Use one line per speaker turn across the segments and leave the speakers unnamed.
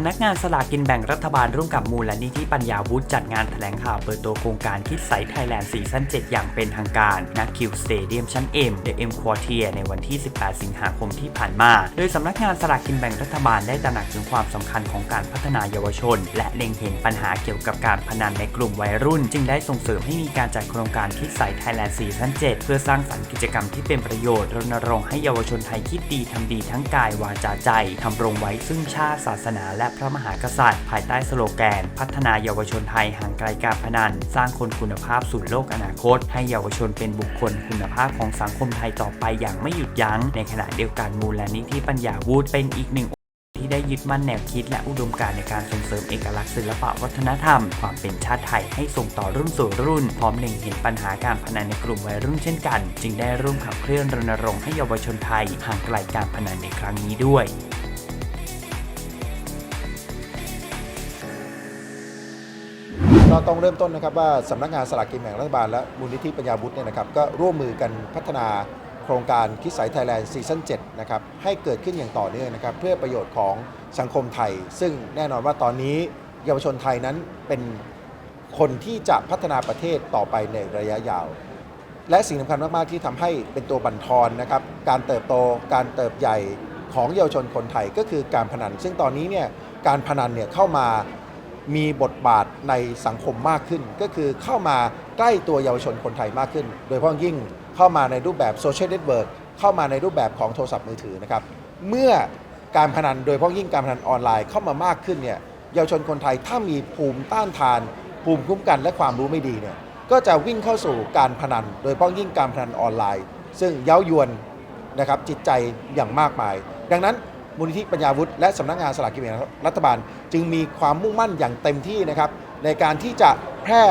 ำนักงานสลากกินแบ่งรัฐบาลร่วมกับมูลนิธิปัญญาวุฒิจัดงานแถลงข่าวเปิดตัวโครงการคิดใสไทยแลนด์ซีซั่น7 อย่างเป็นทางการณคิวสเตเดียมชั้น M The M Quartier ในวันที่ 18 สิงหาคมที่ผ่านมา โดยสำนักงานสลากกินแบ่งรัฐบาลได้ตระหนักถึงความสำคัญของการพัฒนาเยาวชน และเล็งเห็นปัญหาเกี่ยวกับการพนันในกลุ่มวัยรุ่น จึงได้ส่งเสริมให้มีการจัดโครงการคิดใสไทยแลนด์ซีซั่น7 เพื่อสร้างสรรค์กิจกรรมที่เป็นประโยชน์รณรงค์ให้เยาวชนไทยคิดดีทำดีทั้งกายวาจาใจทำรงไว้ซึ่งชาติศาสนาและพระมหากษัตริย์ ภายใต้สโลแกน พัฒนาเยาวชนไทยห่างไกลการพนัน สร้างคนคุณภาพสู่โลกอนาคต ให้เยาวชนเป็นบุคคลคุณภาพของสังคมไทยต่อไปอย่างไม่หยุดยัง้ง ในขณะเดียวกันมูลนิธิปัญญาวุฒิเป็นอีกหนึ่งที่ได้ยึดมั่นแนวคิดและอุดมการณ์ในการส่งเสริมเอกลักษณ์ศิลปะวัฒนธรรม ความเป็นชาติไทยให้ส่งต่อรุ่นสู่รุ่น พร้อมเล็งเห็นปัญหาการพนันในกลุ่มวัยรุ่นเช่นกัน จึงได้ร่วมขับเคลื่อนรณรงค์ให้เยาวชนไทยห่างไกลการพนันในครั้งนี้ด้วย
ก็ต้องเริ่มต้นนะครับว่าสำนักงานสลากกินแบ่งรัฐบาลและมูลนิธิปัญญาบุตรเนี่ยนะครับก็ร่วมมือกันพัฒนาโครงการคิดสายไทยแลนด์ซีซั่น7นะครับให้เกิดขึ้นอย่างต่อเนื่องนะครับเพื่อประโยชน์ของสังคมไทย ซึ่งแน่นอนว่าตอนนี้เยาวชนไทยนั้นเป็นคนที่จะพัฒนาประเทศต่อไปในระยะยาว และสิ่งสำคัญมากๆที่ทำให้เป็นตัวบั่นทอนนะครับการเติบโตการเติบใหญ่ของเยาวชนคนไทยก็คือการพนัน ซึ่งตอนนี้เนี่ยการพนันเนี่ยเข้ามา มีบทบาทในสังคมมากขึ้น ก็คือเข้ามาใกล้ตัวเยาวชนคนไทยมากขึ้น โดยเฉพาะยิ่งเข้ามาในรูปแบบโซเชียลเน็ตเวิร์กเข้ามาในรูปแบบของโทรศัพท์มือถือนะครับ เมื่อการพนันโดยเฉพาะยิ่งการพนันออนไลน์เข้ามามากขึ้นเนี่ยเยาวชนคนไทยถ้ามีภูมิต้านทาน ภูมิคุ้มกันและความรู้ไม่ดีเนี่ยก็จะวิ่งเข้าสู่การพนัน โดยเฉพาะยิ่งการพนันออนไลน์ ซึ่งเย้ายวนนะครับจิตใจอย่างมากมาย ดังนั้นมูลนิธิปัญญาวุฒิและสำนักงานสลากกินแบ่งรัฐบาล จึงมีความมุ่งมั่นอย่างเต็มที่นะครับ ในการที่จะแพร่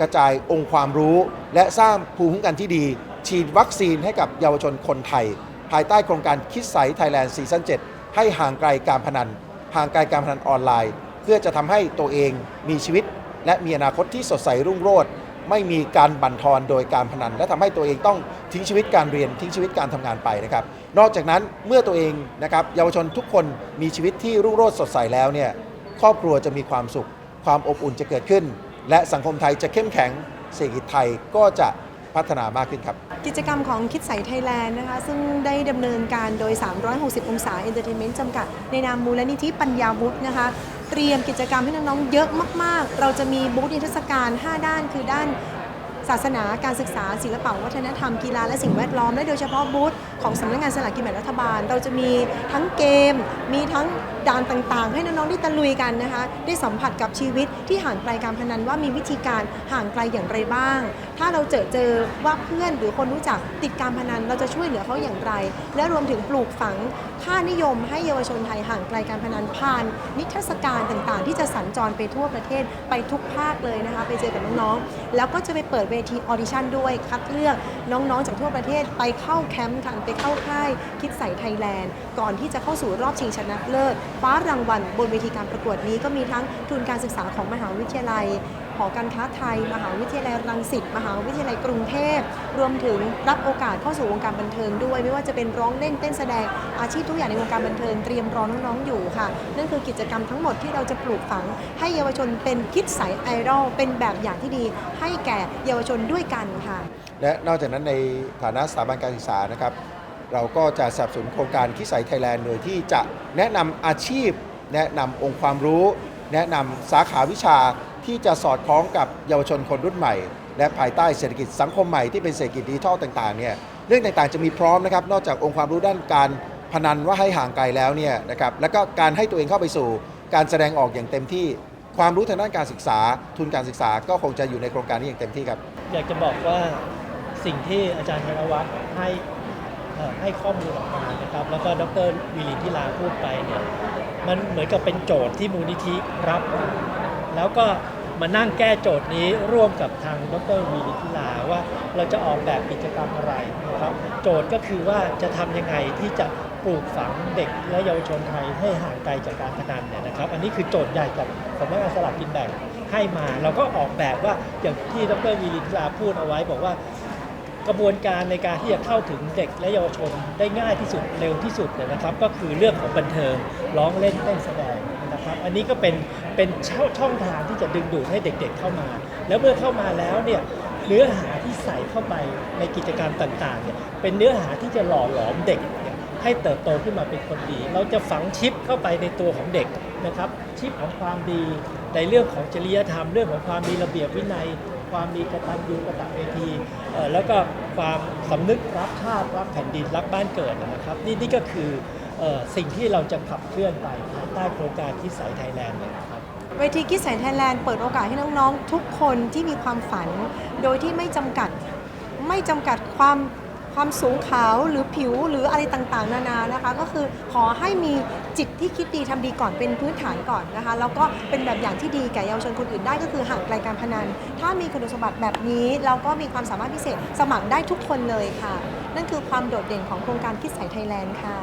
กระจายองค์ความรู้ และสร้างภูมิคุ้มกันที่ดี ฉีดวัคซีนให้กับเยาวชนคนไทย ภายใต้โครงการคิดใสไทยแลนด์ซีซั่น7ให้ห่างไกลการพนัน ห่างไกลการพนันออนไลน์ เพื่อจะทำให้ตัวเองมีชีวิต และมีอนาคตที่สดใสรุ่งโรจน์ไม่มีการบั่นทอนโดยการพนัน และทำให้ตัวเองต้องทิ้งชีวิตการเรียนทิ้งชีวิตการทำงานไปนะครับ นอกจากนั้นเมื่อตัวเองนะครับเยาวชนทุกคนมีชีวิตที่รุ่งโรจน์สดใสแล้วเนี่ย ครอบครัวจะมีความสุข ความอบอุ่นจะเกิดขึ้น และสังคมไทยจะเข้มแข็งเศรษฐกิจไทยก็จะพัฒนามากขึ้นครับ
กิจกรรมของคิดใสไทยแลนด์นะคะ ซึ่งได้ดำเนินการโดย 360 องศาเอนเตอร์เทนเมนต์จำกัด ในนามมูลนิธิปัญญาวุฒินะคะ เตรียมกิจกรรมให้น้อง ๆ เยอะมาก ๆ เราจะมีบูธนิทรรศการ 5 ด้านคือด้าน ศาสนาการศึกษา ศิลปะวัฒนธรรมกีฬาและสิ่งแวดล้อม และโดยเฉพาะบูธของสำนักงานสลากกินแบ่งรัฐบาล เราจะมีทั้งเกม มีทั้งด่านต่างๆ ให้น้องๆได้ตะลุยกันนะคะ ได้สัมผัสกับชีวิตที่ห่างไกลการพนันว่ามีวิธีการห่างไกลอย่างไรบ้าง ถ้าเราเจอเจอว่าเพื่อนหรือคนรู้จักติดการพนันเราจะช่วยเหลือเขาอย่างไร และรวมถึงปลูกฝังค่านิยมให้เยาวชนไทยห่างไกลการพนันผ่าน นิทรรศการต่างๆ ที่จะสัญจรไปทั่วประเทศไปทุกภาคเลยนะคะ ไปเจอกับน้องๆแล้วก็จะไปเปิดเวทีออดิชั่นด้วยคัดเลือกน้องๆ จากทั่วประเทศไปเข้าแคมป์ค่ะไปเข้าค่ายคิดใส่ไทยแลนด์ ก่อนที่จะเข้าสู่รอบชิงชนะเลิศคว้ารางวัลบนเวทีการประกวดนี้ก็มีทั้งทุนการศึกษาของมหาวิทยาลัยหอการค้าไทย มหาวิทยาลัยรังสิต มหาวิทยาลัยกรุงเทพ รวมถึงรับโอกาสเข้าสู่วงการบันเทิงด้วย ไม่ว่าจะเป็นร้องเล่นเต้นแสดงอาชีพทุกอย่างในวงการบันเทิงเตรียมรอน้องๆอยู่ค่ะ นั่นคือกิจกรรมทั้งหมดที่เราจะปลูกฝัง ให้เยาวชนเป็นคิดสายไอดอลเป็นแบบอย่างที่ดี ให้แก่เยาวชนด้วยกันค่ะ
และนอกจากนั้นในฐานะสถาบันการศึกษานะครับเราก็จะสนับสนุนโครงการคิดใสไทยแลนด์โดยที่จะแนะนำอาชีพ แนะนำองค์ความรู้ แนะนำสาขาวิชา ที่จะสอดคล้องกับเยาวชนคนรุ่นใหม่ และภายใต้เศรษฐกิจสังคมใหม่ที่เป็นเศรษฐกิจดิจิทัลต่างๆเนี่ยเรื่องต่างๆ จะมีพร้อมนะครับนอกจากองค์ความรู้ด้านการพนันว่าให้ห่างไกลแล้วเนี่ยนะครับแล้วก็การให้ตัวเองเข้าไปสู่ การแสดงออกอย่างเต็มที่ ความรู้ทางด้านการศึกษา ทุนการศึกษาก็คงจะอยู่ในโครงการนี้อย่างเต็มที่ครับ
อยากจะบอกว่าสิ่งที่อาจารย์ธนวัฒน์ให้อ่อให้ข้อมูลออกมานะครับแล้วก็ดรวิรินทิลาพูดไปเนี่ยมันเหมือนกับเป็นโจทย์ที่มูลนิธิรับ แล้วก็มานั่งแก้โจทย์นี้ร่วมกับทางดรวิริทิลาว่าเราจะออกแบบกิจกรรมอะไรนะครับ โจทย์ก็คือว่าจะทำยังไงที่จะปลูกฝังเด็กและเยาวชนไทยให้ห่างไกลจากการพนันเนี่ยนะครับ อันนี้คือโจทย์ใหญ่จากสำนักงานสลากกินแบ่งให้มา เราก็ออกแบบว่าอย่างที่ดรวีรินทราพูดเอาไว้บอกว่า กระบวนการในการที่จะเข้าถึงเด็กและเยาวชนได้ง่ายที่สุดเร็วที่สุดเนี่ยนะครับ ก็คือเรื่องของบันเทิงร้องเล่นเต้นแสดงนะครับอันนี้ก็เป็นเป็นช่องทางที่จะดึงดูดให้เด็กๆเข้ามา แล้วเมื่อเข้ามาแล้วเนี่ยเนื้อหาที่ใส่เข้าไปในกิจกรรมต่างๆเนี่ยเป็นเนื้อหาที่จะหล่อหลอมเด็กเนี่ยให้เติบโตขึ้นมาเป็นคนดี เราจะฝังชิปเข้าไปในตัวของเด็กนะครับ ชิปของความดีในเรื่องของจริยธรรมเรื่องของความมีระเบียบวินัย ความมีกตัญญูกตเวทีเอ่อแล้วก็ความสำนึกรักชาติรักแผ่นดินรักบ้านเกิดนะครับ นี่นี่ก็คืออสิ่งที่เราจะขับเคลื่อนไปภายใต้โครงการคิดสายไทยแลนด์เนี่ยนะครับ
เวทีคิดแสนไทยแลนด์เปิดโอกาสให้น้องๆ ทุกคนที่มีความฝัน โดยที่ไม่จำกัดไม่จำกัดความ ความสูงขาวหรือผิวหรืออะไรต่างๆ นานานะคะ ก็คือขอให้มีจิตที่คิดดีทำดีก่อนเป็นพื้นฐานก่อนนะคะ แล้วก็เป็นแบบอย่างที่ดีแก่เยาวชนคนอื่นได้ก็คือห่างไกลการพนัน ถ้ามีคุณสมบัติแบบนี้เราก็มีความสามารถพิเศษสมัครได้ทุกคนเลยค่ะ นั่นคือความโดดเด่นของโครงการคิดใสไทยแลนด์ค่ะ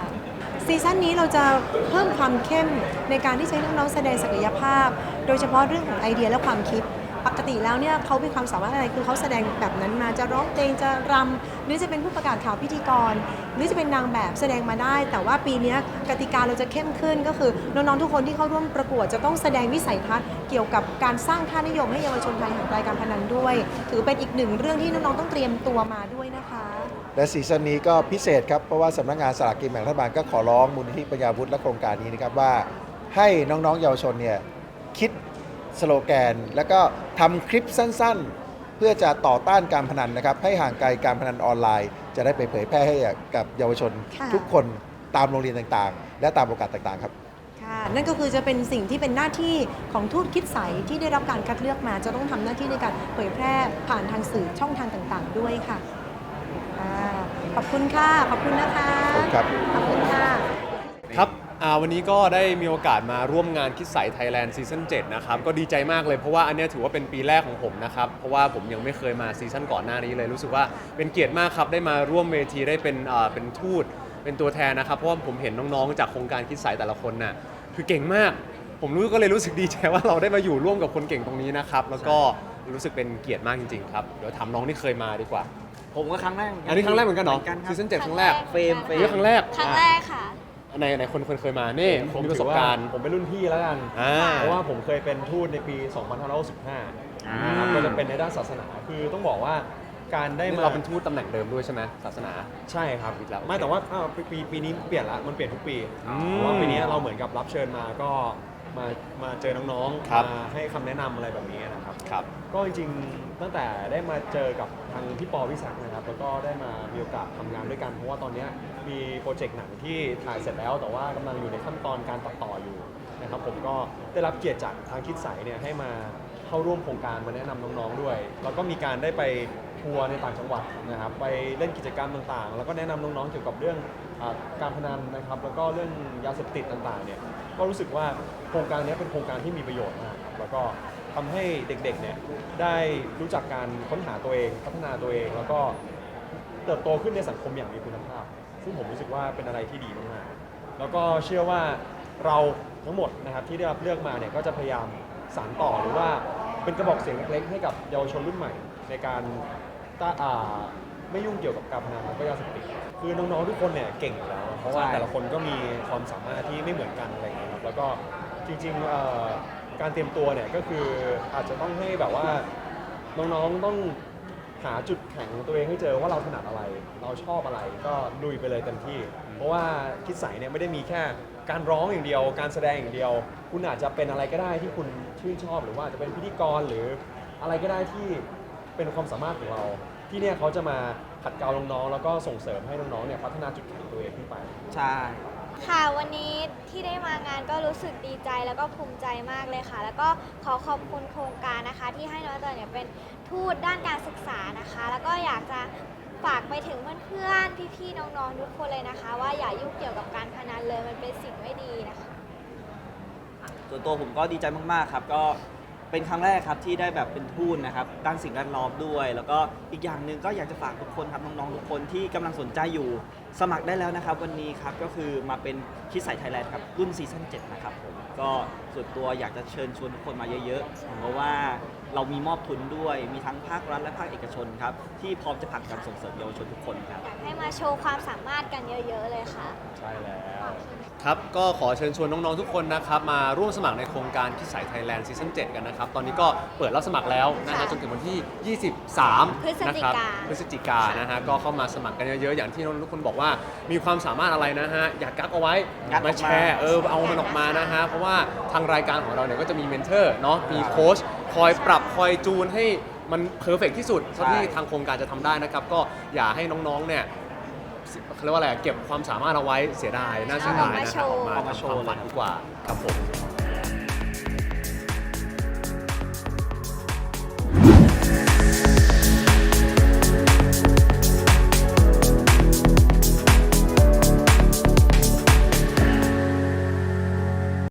ซีซั่นนี้เราจะเพิ่มความเข้มในการที่ใช้น้องๆแสดงศักยภาพ โดยเฉพาะเรื่องของไอเดียและความคิด ปกติแล้วเนี่ยเขามีความสามารถอะไรคือเขาแสดงแบบนั้นมาจะร้องเพลงจะรำหรือจะเป็นผู้ประกาศข่าวพิธีกร หรือจะเป็นนางแบบแสดงมาได้ แต่ว่าปีเนี้ยกติกาเราจะเข้มขึ้นก็คือน้องๆทุกคนที่เข้าร่วมประกวดจะต้องแสดงวิสัยทัศน์เกี่ยวกับการสร้างค่านิยมให้เยาวชนไทยห่างไกลการพนันด้วย ถือเป็นอีกหนึ่งเรื่องที่น้องๆต้องเตรียมตัวมาด้วยนะคะ
และซีซั่นนี้ก็พิเศษครับ เพราะว่าสำนักงานสลากกินแบ่งรัฐบาลก็ขอร้องมูลนิธิปัญญาวุฒิและโครงการนี้นะครับว่า ให้น้องๆเยาวชนเนี่ยคิด สโลแกน แล้วก็ทำคลิปสั้นๆ เพื่อจะต่อต้านการพนันนะครับ ให้ห่างไกลการพนันออนไลน์ จะได้ไปเผยแพร่ให้กับเยาวชน
ค่ะ
ทุกคนตามโรงเรียนต่างๆ และตามโอกาสต่างๆครับ
ค่ะนั่นก็คือจะเป็นสิ่งที่เป็นหน้าที่ของทูตคิดใสที่ได้รับการคัดเลือกมา จะต้องทำหน้าที่ในการเผยแพร่ผ่านทางสื่อช่องทางต่างๆ ด้วยค่ะอ่าขอบคุณค่ะ ขอบคุณนะคะ
ขอบคุณครับ
ขอบคุณค่ะ
ครับ อ่าวันนี้ก็ได้มีโอกาสมาร่วมงานคิดใสไทยแลนด์ซีซั่น7นะครับ ก็ดีใจมากเลยเพราะว่าอันเนี้ยถือว่าเป็นปีแรกของผมนะครับ เพราะว่าผมยังไม่เคยมาซีซั่นก่อนหน้านี้เลยรู้สึกว่าเป็นเกียรติมากครับ ได้มาร่วมเวทีได้เป็นอ่าเป็นทูต เป็นตัวแทนนะครับ เพราะว่าผมเห็นน้องๆ จากโครงการคิดใสแต่ละคนน่ะคือเก่งมาก ผมรู้ก็เลยรู้สึกดีใจว่าเราได้มาอยู่ร่วมกับคนเก่งตรงนี้นะครับแล้วก็รู้สึกเป็นเกียรติมากจริงๆครับเดี๋ยวถามน้องที่เคยมาดีกว่า
ผมก็ครั้งแรกเหมือนกั
อันนี้ครั้งแรกเหมือนกันเหรอ
ครับ
ซีซั่น7ครั้งแรก
เฟรมเฟรม
นี่ครั้งแรก
ครั้งแรกค่ะ
ไหนไหนคนคนเคยมานี่ผมมีประสบการณ์
ผมเป็นรุ่นพี่แล้วกัน
อ่า
เพราะว่าผมเคยเป็นทูตในปี 2565นะครับก็จะเป็นในด้านศาสนา คือต้องบอกว่าการได้
นี่
มา
เราเป็นทูตตำแหน่งเดิมด้วยใช่ไหมศาสนา
ใช่ครับ
อีกแล้ว
ไม่แต่ว่าอ้าวปีปีปีนี้เปลี่ยนละมันเปลี่ยนทุกปี
อืม
เพราะว่าปีนี้เราเหมือนกับรับเชิญมาก็มามาเจอน้อง
ครับ
ๆมาให้คำแนะนำอะไรแบบนี้นะครับ
ครับ
ก็จริงๆ ตั้งแต่ได้มาเจอกับทางพี่ปอวิศักดิ์นะครับ แล้วก็ได้มามีโอกาสทำงานด้วยกัน เพราะว่าตอนเนี้ยมีโปรเจกต์หนังที่ถ่ายเสร็จแล้ว แต่ว่ากำลังอยู่ในขั้นตอนการตัดต่ออยู่นะครับ ผมก็ได้รับเกียรติจากทางคิดใสเนี่ยให้มาเข้าร่วมโครงการมาแนะนำน้องๆด้วย แล้วก็มีการได้ไปทัวร์ในต่างจังหวัดนะครับ ไปเล่นกิจกรรมต่างๆ แล้วก็แนะนำน้องๆเกี่ยวกับเรื่องอาการพนันนะครับ แล้วก็เรื่องยาเสพติดต่างๆเนี่ย ก็รู้สึกว่าโครงการนี้เป็นโครงการที่มีประโยชน์มากครับแล้วก็ ทำให้เด็กๆเนี่ยได้รู้จักการค้นหาตัวเอง พัฒนาตัวเอง แล้วก็เติบโตขึ้นในสังคมอย่างมีคุณภาพ ซึ่งผมรู้สึกว่าเป็นอะไรที่ดีมากๆแล้วก็เชื่อว่าเราทั้งหมดนะครับที่ได้รับเลือกมาเนี่ยก็จะพยายามสานต่อหรือว่าเป็นกระบอกเสียงเล็กๆให้กับเยาวชนรุ่นใหม่ ในการต้าอ่าไม่ยุ่งเกี่ยวกับการพนันแล้วก็ยาเสพติดคือน้องๆทุกคนเนี่ยเก่งอยู่แล้ว เพราะว่า
ใช่
แต่ละคนก็มีความสามารถที่ไม่เหมือนกันอะไรอย่างเงี้ยครับแล้วก็จริงๆเอ่อ การเตรียมตัวเนี่ยก็คืออาจจะต้องให้แบบว่าน้องๆต้องหาจุดแข็งของตัวเองให้เจอว่าเราถนัดอะไร เราชอบอะไรก็ลุยไปเลยเต็มที่ เพราะว่าคิดใสเนี่ยไม่ได้มีแค่การร้องอย่างเดียว การแสดงอย่างเดียว คุณอาจจะเป็นอะไรก็ได้ที่คุณชื่นชอบ หรือว่าอาจจะเป็นพิธีกรหรืออะไรก็ได้ที่เป็นความสามารถของเรา ที่เนี่ยเขาจะมาขัดเกลาน้องๆแล้วก็ส่งเสริมให้น้องๆเนี่ยพัฒนาจุดแข็งตัวเองขึ้นไป
ใช่
ค่ะวันนี้ที่ได้มางานก็รู้สึกดีใจแล้วก็ภูมิใจมากเลยค่ะ แล้วก็ขอขอบคุณโครงการนะคะ ที่ให้น้องเตยเนี่ยเป็นทูตด้านการศึกษานะคะ แล้วก็อยากจะฝากไปถึงเพื่อนๆพี่ๆน้องๆทุกคนเลยนะคะ ว่าอย่ายุ่งเกี่ยวกับการพนันเลยมันเป็นสิ่งไม่ดีนะคะ
ส่วนตัวผมก็ดีใจมาก ๆ ครับ ก็ เป็นครั้งแรกครับที่ได้แบบเป็นทูตนะครับด้านสิ่งแวดล้อมด้วย แล้วก็อีกอย่างหนึ่งก็อยากจะฝากทุกคนครับน้องๆทุกคนที่กำลังสนใจอยู่ สมัครได้แล้วนะครับ วันนี้ครับก็คือมาเป็นคิดสายไทยแลนด์ครับรุ่นซีซั่น7นะครับผมก็ส่วนตัวอยากจะเชิญชวนทุกคนมาเยอะๆเพราะว่า เรามีมอบทุนด้วย มีทั้งภาครัฐและภาคเอกชนครับ ที่พร้อมจะผลักดันส่งเสริมเยาวชนทุกคนครับ
อยากให้มาโชว์ความสามารถกันเยอะ ๆ เลยค่ะ
ใช่แล้ว
ครับก็ขอเชิญชวนน้อง ๆ ทุกคนนะครับ มาร่วมสมัครในโครงการคิดสายไทยแลนด์ซีซั่น7กันนะครับ ตอนนี้ก็เปิดรับสมัครแล้วนะฮะ
ค่ะ
จนถึงวันที่23
พฤศ
นะ
จิ
ครับ
กา
พฤศจิกานะฮะก็เข้ามาสมัครกันเยอะ ๆ อย่างที่น้องๆทุกคนบอกว่า มีความสามารถอะไรนะฮะ อยากกักเอาไว้
งัดออกมา
มาแชร์เออเอามันออกมานะฮะ เพราะว่าทางรายการของเราเนี่ยก็จะมีเมนเทอร์เนาะมีโค้ช คอยปรับคอยจูนให้มันเพอร์เฟกที่สุดเท่าที่ทางโครงการจะทำได้นะครับ ก็อย่าให้น้องๆเนี่ยเขาเรียกว่าอะไรเก็บความสามารถเอาไว้เสียดายน่าเสียดายนะฮะออกมา
เอามาโชว์
ทำความฝันดีกว่าครับผม